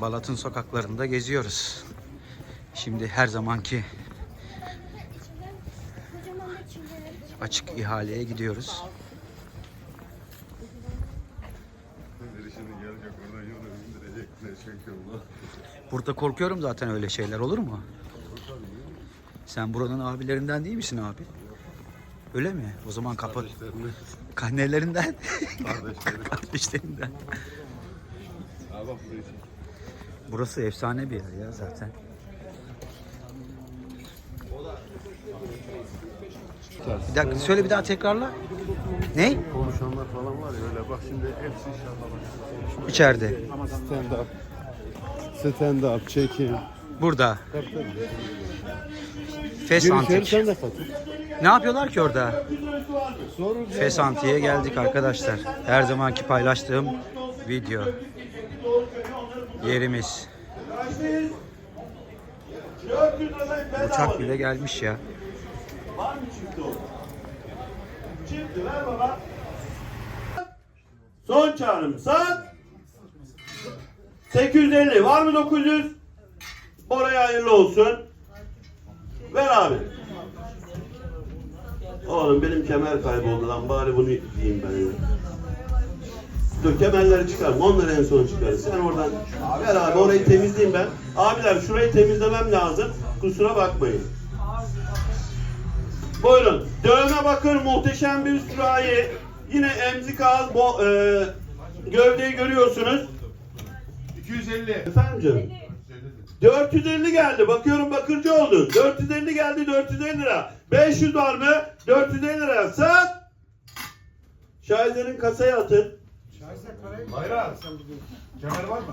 Balat'ın sokaklarında geziyoruz. Şimdi her zamanki açık ihaleye gidiyoruz. Burada korkuyorum zaten öyle şeyler olur mu? Sen buranın abilerinden değil misin abi? Öyle mi? O zaman kapat. Kardeşlerinden. Bak buraya çek. Burası efsane bir yer ya zaten. Bir dakika söyle bir daha tekrarla. Ne? Konuşanlar falan var ya öyle bak şimdi hepsi inşallah. İçeride. Stand up. Stand up, çekin. Burada. Fes Antik. sen de katıl. Ne yapıyorlar ki orada? Sorun Fes Antik'e geldik arkadaşlar. Her zamanki paylaştığım video. Yerimiz. Uçak bile gelmiş ya. Var mı çifti? Çifti ver baba. Son çağrım sat. 850 var mı 900? Oraya hayırlı olsun. Ver abi. Oğlum benim kemer kayboldu lan bari bunu giyeyim ben. Dur kemerleri çıkarma onları en son çıkarız. Sen oradan ver abi orayı temizleyeyim ben. Abiler şurayı temizlemem lazım. Kusura bakmayın. Buyurun. Dövme bakır muhteşem bir sürahi. Yine emzik ağız bo, e, gövdeyi görüyorsunuz. 250. Efendim canım? 450 geldi. Bakıyorum bakırcı oldu. 450 geldi 450 lira. 500 var mı? 450 lira. Sat. Şahitlerin kasaya atın. Bayram. Kemer var mı?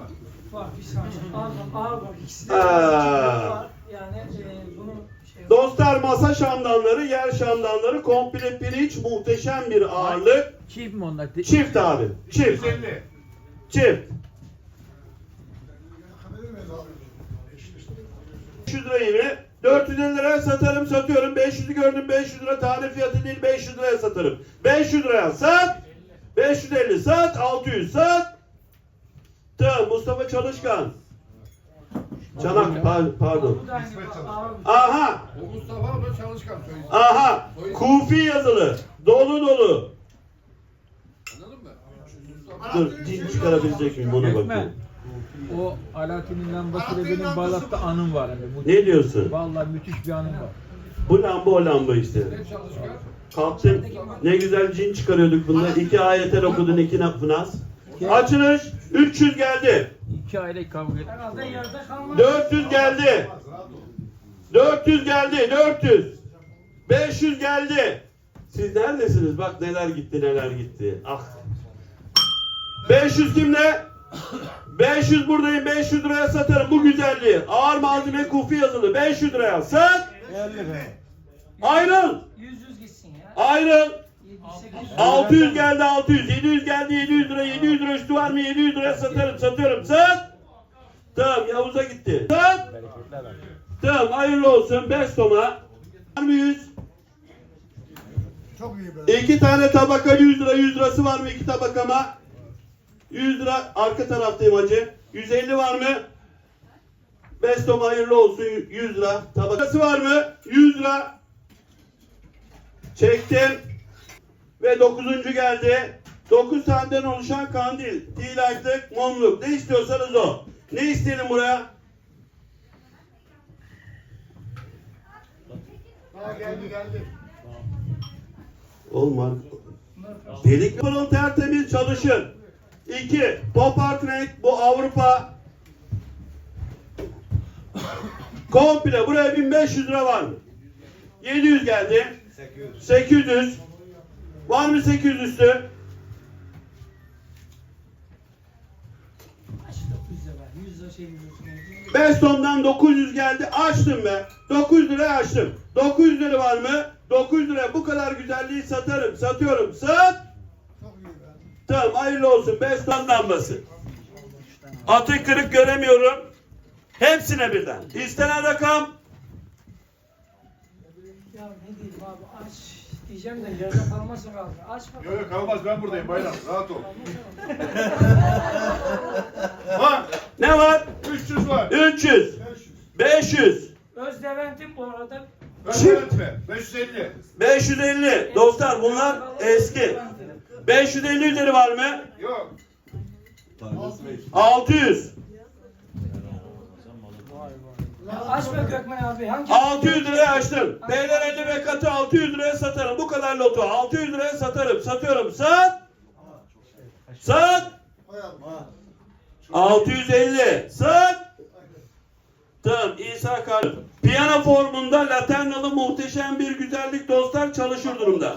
Var bir saniye. Ağır, ağır var. İkisi de Aa. var. Yani e, bunu şey Dostlar masa şamdanları, yer şamdanları, komple pirinç, muhteşem bir ağırlık. Çift mi onlar? De- Çift abi. Çift. 250. Çift. 500 lira yine. 450 liraya satarım satıyorum. 500'ü gördüm 500 lira tane fiyatı değil 500 liraya satarım. 500 liraya sat. 550 sat. 600 sat. Tamam Mustafa Çalışkan. Çanak par- pardon. Bu Aha. O Mustafa da çalışkan. Aha. Kufi yazılı. Dolu dolu. Anladın mı? Dur cin çıkarabilecek miyim ona. Ekmek. O Alaaddin'in lambasıyla benim Balat'ta anım var. Yani. Bu, Ne diyorsun? Vallahi müthiş bir anım var. Bu lamba o lamba işte. Kalktın. Ne güzel cin çıkarıyorduk bunda. İki ayetel okudun iki nafnas. Açılış. 300 geldi. İki aile kavga etmiş. Herhalde yerde kalmaz. 400 geldi. 400 geldi. 400. 500 geldi. Siz neredesiniz? Bak neler gitti neler gitti. Ah. 500 kimde? 500 buradayım. 500 liraya satarım bu güzelliği. Ağır malzeme kufi yazılı. 500 liraya sat. Ayrıl. 100 100 gitsin ya. Ayrıl. 700 600 geldi 600. 700 geldi 700 lira. 700 lira üstü var mı? 700 liraya satarım satıyorum. Sat. Tamam Yavuz'a gitti. Sat. Tamam hayırlı olsun. Bestoma. Var mı 100? Çok iyi be. İki tane tabaka 100 lira. 100 lirası var mı iki tabakama? 100 lira arka taraftayım hacı. 150 var mı? Bestoma hayırlı olsun 100 lira. Tabakası var mı? 100 lira. Çektim. Ve dokuzuncu geldi. Dokuz taneden oluşan kandil, tilaytlık, mumluk. Ne istiyorsanız o. Ne isteyelim buraya? Ha geldi geldi. Olmaz. Delik pırıl tertemiz çalışır. İki, pop art renk bu Avrupa. Komple buraya 1500 lira var mı? 700 geldi. 800. Var mı 800 üstü? Kaç 900 lira var? 100 lira 100 lira. Beston'dan 900 geldi. Açtım be. 900 liraya açtım. 900 lira var mı? 900 lira bu kadar güzelliği satarım. Satıyorum. Sat. Tamam hayırlı olsun. Beston lambası. Atı kırık göremiyorum. Hepsine birden. İstenen rakam Ya ne diyeyim abi aç diyeceğim de yerde kalması kaldı. Aç bakalım. Yok yok kalmaz ben buradayım bayram rahat ol. var. Ne var? 300 var. 300, 500, Özdeventim bu arada. Öğretme. 550. 550. Dostlar bunlar eski. 550 üzeri var mı? Yok. 600. Açma Gökmen abi. Hangi 600 liraya açtım. Beyler 50 ve katı 600 liraya satarım. Bu kadar loto. 600 liraya satarım. Satıyorum. Sat. Sat. 650. Sat. Tamam İsa Karlı. Piyano formunda laternalı muhteşem bir güzellik dostlar çalışır durumda.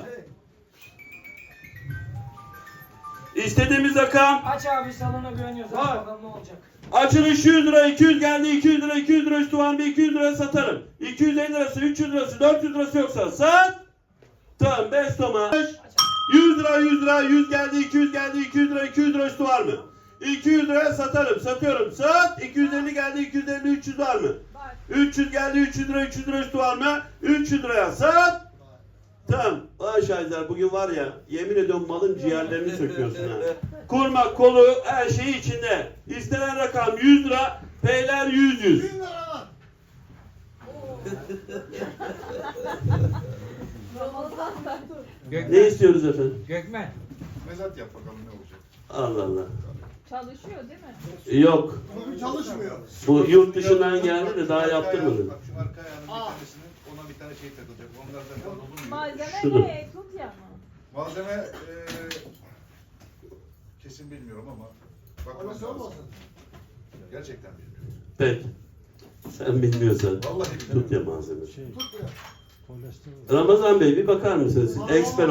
İstediğimiz rakam Aç abi salona güveniyoruz. Bakalım ne olacak. Açılış 100 lira, 200 geldi, 200 lira, 200 lira üstü var mı? 200 lira satarım. 250 lirası, 300 lirası, 400 lirası yoksa sat. Tamam 5 toma. 100 lira, 100 lira, 100 geldi, 200 geldi, 200 lira, 200 lira üstü var mı? 200 liraya satarım, satıyorum. Sat. 250 geldi, 250, 300 var mı? 300 geldi, 300 lira, 300 lira üstü var mı? 300 liraya sat. Tamam. Ay Şahizer bugün var ya yemin ediyorum malın ciğerlerini söküyorsun ha. Kurmak kolu her şeyi içinde. İstenen rakam 100 lira. Peyler 100 100. Ne Gökmen. istiyoruz efendim? Gökmen. Mezat yap bakalım ne olacak. Allah Allah. Çalışıyor değil mi? Yok. çalışmıyor. Bu yurt dışından geldi de daha yaptırmadı. Bak şu arka ayağının bir tanesinin ona bir tane şey takılacak. Onlar mu? Malzeme Şudur. ne? Tut ya mı? Malzeme eee kesin bilmiyorum ama bakmamız lazım. Gerçekten bilmiyorum. Peki. Sen bilmiyorsan. Vallahi bilmiyorum. Tut ya malzeme. Ramazan Bey bir bakar mısınız? Siz Eksper